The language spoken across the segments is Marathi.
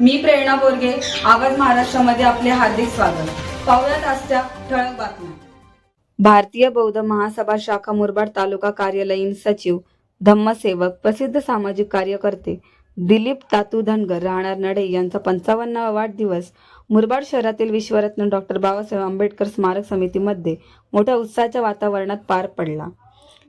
मी प्रेरणा बोरगे आवाज महाराष्ट्रामध्ये आपले हार्दिक स्वागत. पाहुयात आजच्या ठळक बातम्या. भारतीय बौद्ध महासभा शाखा मुरबाड तालुका कार्यालयीन सचिव धम्मसेवक प्रसिद्ध सामाजिक कार्यकर्ते दिलीप तातू धनगर राहणार नडे यांचा पंचावन्नावा वाढदिवस मुरबाड शहरातील विश्वरत्न डॉक्टर बाबासाहेब आंबेडकर स्मारक समितीमध्ये मोठ्या उत्साहाच्या वातावरणात पार पडला.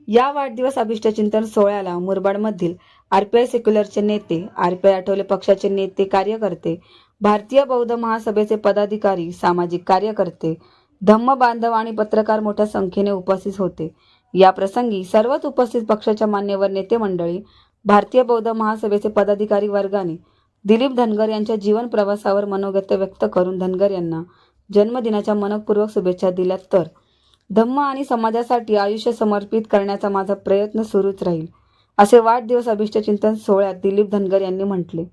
या वाढदिवस अभिष्टचिंतन सोहळ्याला मुरबाडमधील आरपीआय सेक्युलरचे नेते आरपीआय आठवले पक्षाचे नेते कार्यकर्ते भारतीय बौद्ध महासभेचे पदाधिकारी सामाजिक कार्यकर्ते धम्म बांधव आणि पत्रकार मोठ्या संख्येने उपस्थित होते. या प्रसंगी सर्वच उपस्थित पक्षाच्या मान्यवर नेते मंडळी भारतीय बौद्ध महासभेचे पदाधिकारी वर्गाने दिलीप धनगर यांच्या जीवन प्रवासावर मनोगत व्यक्त करून धनगर यांना जन्मदिनाच्या मनपूर्वक शुभेच्छा दिल्या तर धम्म आणि समाजासाठी आयुष्य समर्पित करण्याचा माझा प्रयत्न सुरूच राहील असे वाढदिवस अभिष्टचिंतन सोहळ्यात दिलीप धनगर यांनी म्हटले.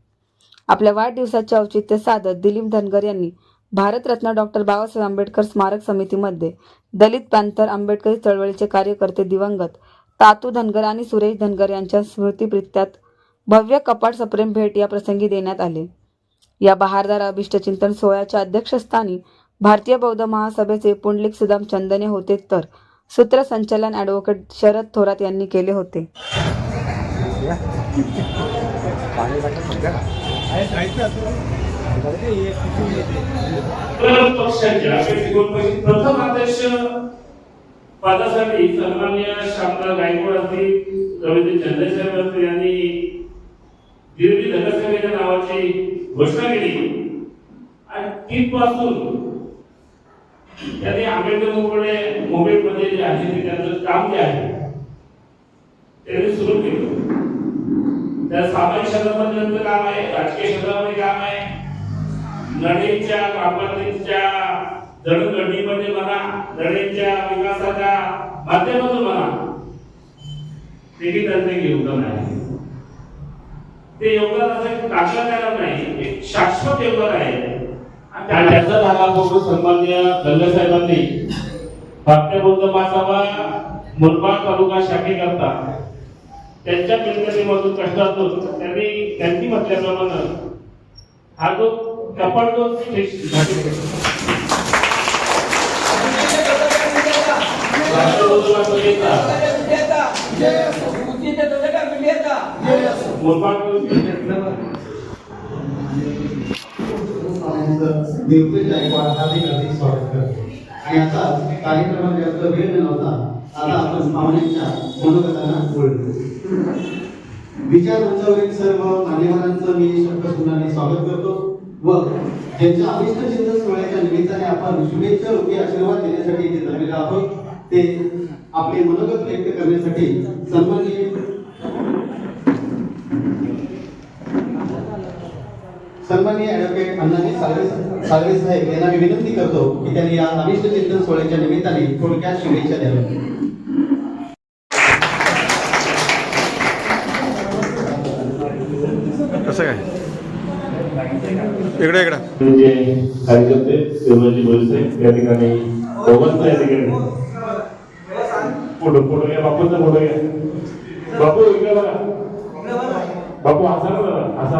आपल्या वाढदिवसाचे औचित्य साधत दिलीप धनगर यांनी भारतरत्न डॉक्टर बाबासाहेब आंबेडकर स्मारक समितीमध्ये दलित पॅंथर आंबेडकरी चळवळीचे कार्यकर्ते दिवंगत तातू धनगर आणि सुरेश धनगर यांच्या स्मृतीप्रित्यात भव्य कपाट सप्रेम भेट या प्रसंगी देण्यात आले. या बहारदार अभिष्टचिंतन सोहळ्याच्या अध्यक्षस्थानी भारतीय बौद्ध महासभेचे पुंडलिक सुदाम चंदने होते तर सूत्रसंचालन ॲडव्होकेट शरद थोरात यांनी केले होते. प्रथम अध्यक्ष पदासाठी सन्मान्य शामराव गायकवाड असतील रवींद्र चंद्रशेखर असतील यांनी दिल्ली धनसेवेच्या नावाची घोषणा केली. आणि तीन पासून त्याने आंबेडकर मुंबई मुंबईमध्ये जे आहे त्यांचं काम जे आहे त्यांनी सुरू केलं. त्या सामाजिक क्षेत्रामध्ये त्यांचं काम आहे राजकीय क्षेत्रामध्ये काम आहे. लढीच्या ग्रामपंचायतीच्या जडणघडणीमध्ये म्हणा लढीच्या विकासाच्या माध्यमातून म्हणा तेही त्यांचं एक योगदान आहे. ते योगदान असं टाकलं जाणार नाही एक शाश्वत योगदान आहे. आणि त्याचा झाला बघून सन्मान्य दल्ले साहेबांनी. भारतीय बौद्ध महासभा मुरबाड तालुका शाखेकरता. त्यांच्या मिळकतीमधून कष्टातून त्यांनी त्यांनी म्हटल्याप्रमाणे हा जो कपाट जो मुरबाड देवते गायकवाड हार्दिक हार्दिक स्वागत करतो. आणि आता कार्यक्रमात जास्त वेळ न लावता आता आपण पाहुण्यांच्या मनोगतांना बोलतो विचार मंचावरील सर्व मान्यवरांचं मी शब्दसुनाने स्वागत करतो व ज्यांच्या अभिष्ट चिंतन सोहळ्याच्या निमित्ताने आपण शुभेच्छा रूपी आशीर्वाद देण्यासाठी इथे जमलेलो आहोत ते आपले मनोगत व्यक्त करण्यासाठी सन्माननीय सन्माननीय ॲडव्होकेट अण्णाजी साळवे साळवे साहेब यांना मी विनंती करतो की त्यांनी या अभिष्ट चिंतन सोहळ्याच्या निमित्ताने थोडक्यात शुभेच्छा द्याव्या कसं काय? इकडे इकडं. जे कार्यकर्ते शिवाजी बोलसे या ठिकाणी दोघांचा या ठिकाणी. फोटो फोटो घ्या बापूंचा फोटो घ्या. बापू इकडे बघा. बापू असा ना बघा असा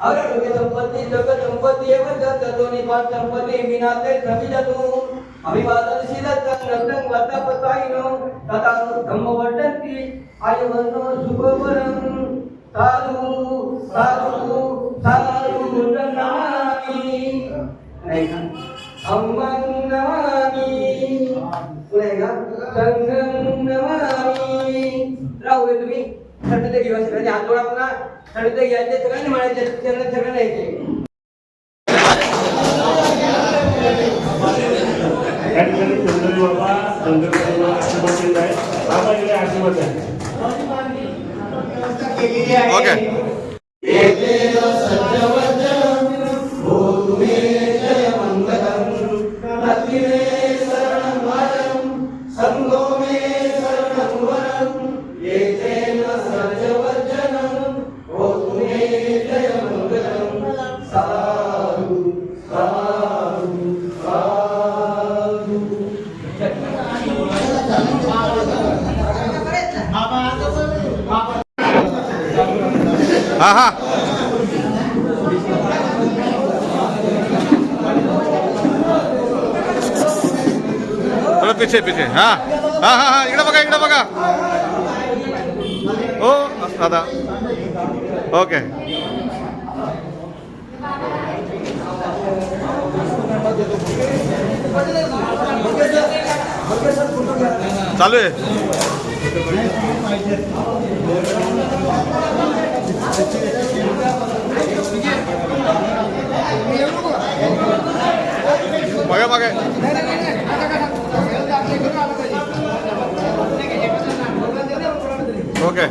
संपत्ती जगत संपत्ती एवढ दोन्ही पाच संपत्ती मिनाते समिजतून अभिवादनशील रत्न वाता वर्धापताईनो तथा धम्म धम्मवर्धन्ति आयुवन्नो सुखवरं. साधु साधु साधु नमामि अम्मं नमामि पुन्हा संघं नमामि राहू दे तुम्ही. थंड ते घेऊन सगळ्यांनी हात जोडा ते घ्यायचे सगळ्यांनी म्हणायचे सगळ्यांना सगळ्यांना यायचे या ठिकाणी चंद्रजी बाबा चंद्रजी बाबा आशीर्वाद देत आहे. बाबा इकडे आशीर्वाद आहे ओके. सज्जवचन हाँ हाँ. थोडं पिछे पीछे. हा. हा हाँ हाँ. इकडे बघा इकडे बघा. हो दादा ओके. चालू आहे. मागे ओके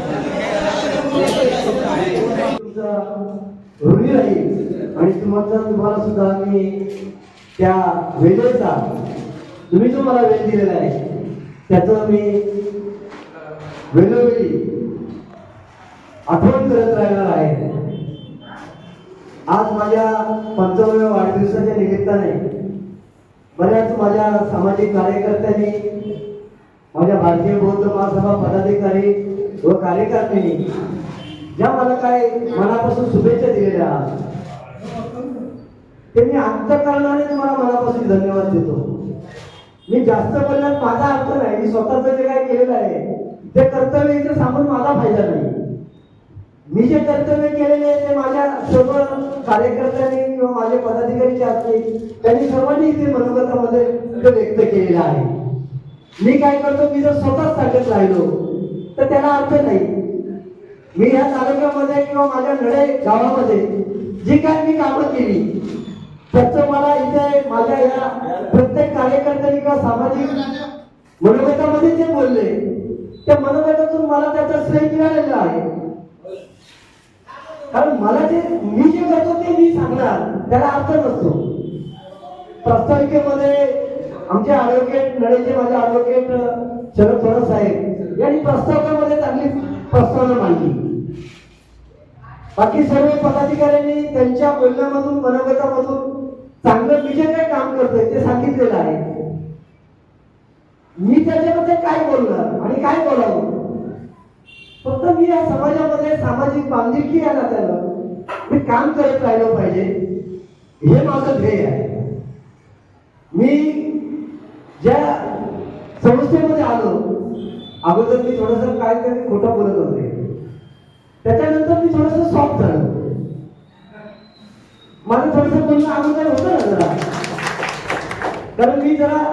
ऋणी राहील आणि तुमचा तुम्हाला सुद्धा मी त्या वेळेचा तुम्ही जो मला वेळ दिलेला आहे त्याचं मी वेळोवेळी आठवण करत राहणार आहे. आज माझ्या पंचावन्नव्या वाढदिवसाच्या निमित्ताने बऱ्याच माझ्या सामाजिक कार्यकर्त्यांनी माझ्या भारतीय बौद्ध महासभा पदाधिकारी व कार्यकर्त्यांनी ज्या मला काय मनापासून शुभेच्छा दिलेल्या ते मी अंतकरणाने तुम्हाला मनापासून धन्यवाद देतो. मी जास्त बोलण्यात माझा अर्थ नाही मी स्वतःच जे काय केलेलं आहे ते कर्तव्य इथे सांगून माझा फायदा नाही. मी जे कर्तव्य केलेले आहे ते माझ्या सर्व कार्यकर्त्यांनी किंवा माझे पदाधिकारी जे असतील त्यांनी सर्वांनी इथे मनोगतामध्ये व्यक्त केलेलं आहे. मी काय करतो मी जर स्वतःच सांगत राहिलो तर त्याला अर्थ नाही. मी या तालुक्यामध्ये किंवा माझ्या नडे गावामध्ये जी काय मी कामं केली त्याचं मला इथे माझ्या या प्रत्येक कार्यकर्त्यांनी किंवा सामाजिक मनोगतामध्ये जे बोलले त्या मनोगतातून मला त्याचा श्रेय मिळालेला आहे. कारण मला जे मी जे करतो ते मी सांगणार त्याला अर्थ नसतो. प्रस्ताविकेमध्ये आमचे ॲडव्होकेट लढेचे माझे ॲडव्होकेट शरद थोरात साहेब यांनी प्रस्तावनामध्ये चांगली प्रस्तावना मांडली. बाकी सर्व पदाधिकाऱ्यांनी त्यांच्या बोलण्यामधून मनोगतामधून चांगलं मी जे काय काम करतोय ते सांगितलेलं आहे. मी त्याच्यामध्ये काय बोलणार आणि काय बोलावं? फक्त मी या समाजामध्ये सामाजिक बांधिलकी या नात्यानं मी काम करत राहिलो पाहिजे. हे माझं ध्येय आहे. मी ज्या संस्थेमध्ये आलो अगोदर मी थोडस काहीतरी खोटं बोलत होते. त्याच्यानंतर मी थोडस सॉफ्ट झालो. माझं थोडस बोलणं अगोदर होतं ना जरा. कारण मी जरा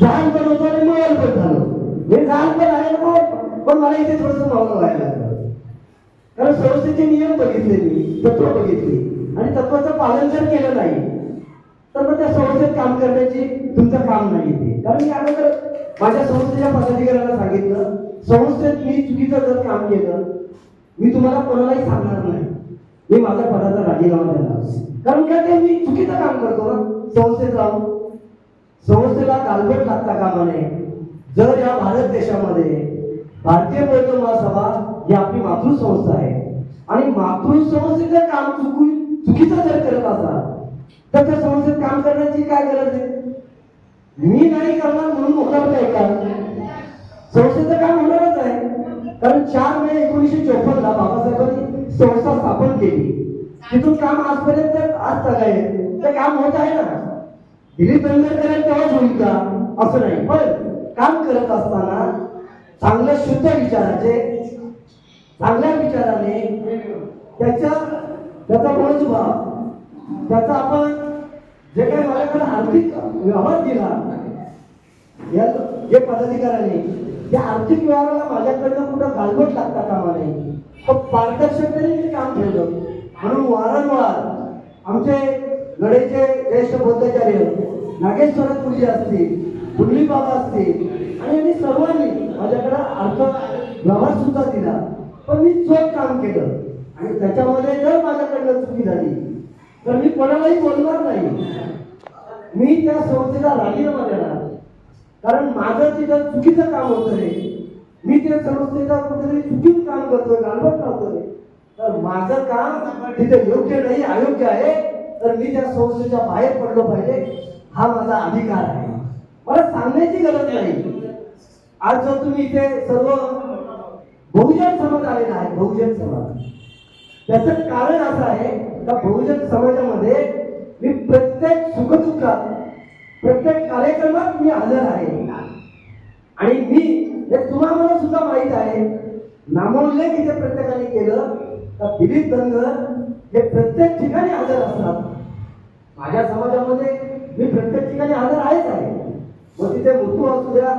जहान पण होतो आणि मॉल पण झालो. मी जहान पण आहे ना हो. पण मला इथे थोडस मौन व्हायला लागलं. कारण संस्थेचे नियम बघितले मी तत्व बघितली. आणि तत्वाचं पालन जर केलं नाही तर मग त्या संस्थेत काम करण्याची तुमचं काम नाही ते कारण मी अगोदर माझ्या संस्थेच्या पदाधिकाऱ्यांना सांगितलं संस्थेत मी चुकीचं जर काम केलं मी तुम्हाला कोणालाही सांगणार नाही. मी माझ्या पदाचा राजीनामा देणार कारण काय ते मी चुकीचं काम करतो ना संस्थेत जाऊन संस्थेला कालबेट लागता कामा नये. जर या भारत देशामध्ये भारतीय बौद्ध महासभा ही आपली मातृसंस्था आहे. आणि मातृसंस्थेचं काम चुकून चुकीचं जर करत असाल तर त्या संस्थेत काम करण्याची काय गरज आहे? मी नाही करणार म्हणून होणार नाही का? संस्थेचं काम होणारच आहे. कारण चार मे एकोणीसशे चोपन्नला बाबासाहेबांनी संस्था स्थापन केली. तिथून काम आजपर्यंत आज तक आहे. ते काम होत आहे ना? दिलीप तेव्हाच होईल का? असं नाही. पण काम करत असताना चांगल्या शुद्ध विचाराचे चांगल्या विचाराने त्याच्या त्याचा मनोभाव त्याचा आपण जे काही माझ्याकडे आर्थिक व्यवहार दिला या जे पदाधिकाऱ्यांनी त्या आर्थिक व्यवहाराला माझ्याकडनं कुठं गालबोट लागता कामा नाही पण पारदर्शकतेने मी काम ठेवलं. म्हणून वारंवार आमचे लढेचे ज्येष्ठ बौद्धाचार्य नागेश्वर पूजे असतील पुंडली बाबा असतील आणि मी सर्वांनी माझ्याकडे अर्थ व्यवहार सुद्धा दिला. पण मी चोख काम केलं. आणि त्याच्यामध्ये जर माझ्याकडनं चुकी झाली तर मी कोणालाही बोलणार नाही. मी त्या संस्थेला राजीनामा देणार. कारण माझं तिथं चुकीचं काम होतं रे. मी त्या संस्थेचा कुठेतरी चुकीचं काम करतोय गालबट लावतोय. तर माझं काम तिथे योग्य नाही अयोग्य आहे. तर मी त्या संस्थेच्या बाहेर पडलो पाहिजे. हा माझा अधिकार आहे. मला सांगण्याची गरज नाही. आज जर तुम्ही इथे सर्व बहुजन समाज आलेला आहे बहुजन समाज. त्याचं कारण असं आहे का बहुजन समाजामध्ये मी प्रत्येक सुखदुःखात प्रत्येक कार्यक्रमात मी हजर आहे. आणि मी हे तुम्हाला सुद्धा माहीत आहे नामोल्लेख इथे प्रत्येकाने केलं तर दिलीप धनगर हे प्रत्येक ठिकाणी हजर असतात. माझ्या समाजामध्ये मी प्रत्येक ठिकाणी हजर आहेच आहे. मग तिथे मृत्यू असू द्या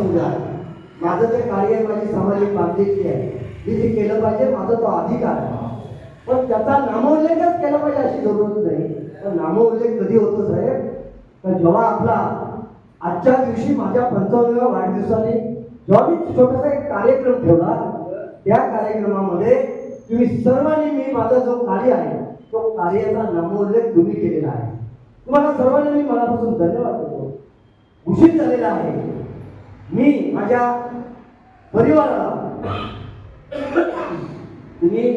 समजा माझं ते कार्य आहे माझी सामाजिक बांधिलकी आहे. मी ते केलं पाहिजे माझा तो अधिकार आहे. पण त्याचा नामोल्लेखच केला पाहिजे अशी जरूरत नाही. पण नामोल्लेख कधी होतो साहेब? तर जेव्हा आपला आजच्या दिवशी माझ्या पंचावन्नव्या वाढदिवसाने जेव्हा मी छोटासा एक कार्यक्रम ठेवला त्या कार्यक्रमामध्ये तुम्ही सर्वांनी मी माझा जो कार्य आहे तो कार्याचा नामोल्लेख तुम्ही केलेला आहे. तुम्हाला सर्वांनी मी मनापासून धन्यवाद देतो. उशीर झालेला आहे. मी माझ्या परिवाराला तुम्ही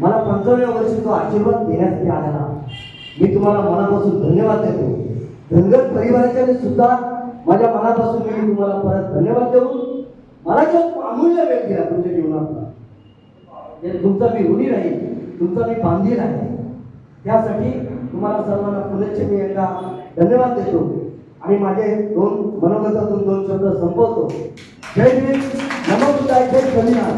मला पंचावन्या वर्षी तो आशीर्वाद देण्यासाठी आलेला. मी तुम्हाला मनापासून धन्यवाद देतो. धनगर परिवाराच्या सुद्धा माझ्या मनापासून मी तुम्हाला परत धन्यवाद देऊन मला जो अमूल्य वेळ दिला तुमच्या जीवनातला. तुमचा मी ऋणी राहील तुमचा मी बांधील आहे. त्यासाठी तुम्हाला सर्वांना पुनश्च मी एकदा धन्यवाद देतो. आणि माझे दोन मनोगतातून दोन शब्द संपवतो. जय भीम नमो बुद्धाय जय संविधान